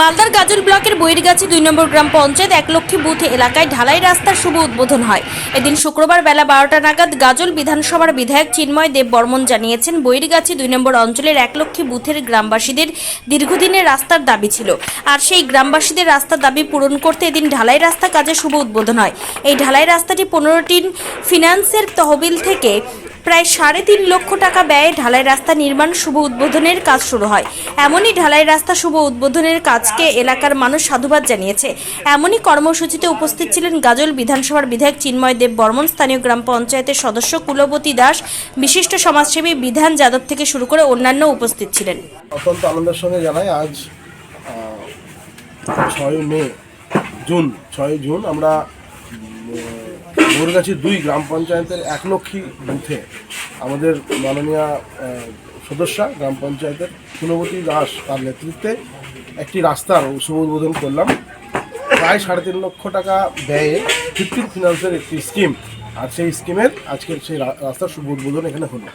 মালদার গাজল ব্লকের বৈরগাছি দুই নম্বর গ্রাম পঞ্চায়েত একলক্ষী বুথ এলাকায় ঢালাই রাস্তার শুভ উদ্বোধন হয়। এদিন শুক্রবার বেলা বারোটা নাগাদ গাজল বিধানসভার বিধায়ক চিন্ময় দেব বর্মন জানিয়েছেন, বৈরগাছি দুই নম্বর অঞ্চলের এক একলক্ষী বুথের গ্রামবাসীদের দীর্ঘদিনের রাস্তার দাবি ছিল। আর সেই গ্রামবাসীদের রাস্তার দাবি পূরণ করতে এদিন ঢালাই রাস্তা কাজে শুভ উদ্বোধন হয়। এই ঢালাই রাস্তাটি পনেরোটি ফিনান্সের তহবিল থেকে প্রায় সাড়ে তিন লক্ষ টাকা ব্যয়ে ঢালাই রাস্তা নির্মাণ শুভ উদ্বোধনের কাজ শুরু হয়। এমনই ঢালাই রাস্তা শুভ উদ্বোধনের কাজকে এলাকার মানুষ সাধুবাদ জানিয়েছে। এমনই কর্মসূচিতে উপস্থিত ছিলেন গাজল বিধানসভার বিধায়ক চিন্ময় দেব বর্মন, স্থানীয় গ্রাম পঞ্চায়েতের সদস্য কুলবতী দাস, বিশিষ্ট সমাজসেবী বিধান যাদব থেকে শুরু করে অন্যান্য উপস্থিত ছিলেন। অত্যন্ত আনন্দের সঙ্গে জানাই, আজ ছয় মে, জুন, ছয় জুন আমরা গৌরগাছি দুই গ্রাম পঞ্চায়েতের একলক্ষী বুথে আমাদের মাননীয় সদস্যা গ্রাম পঞ্চায়েতের কুলবতী দাস তার নেতৃত্বে একটি রাস্তার শুভ উদ্বোধন করলাম। প্রায় সাড়ে তিন লক্ষ টাকা ব্যয়ে ফিফটিন ফিনান্সের একটি স্কিম। আর সেই স্কিমের আজকের সেই রাস্তার শুভ উদ্বোধন এখানে হলো।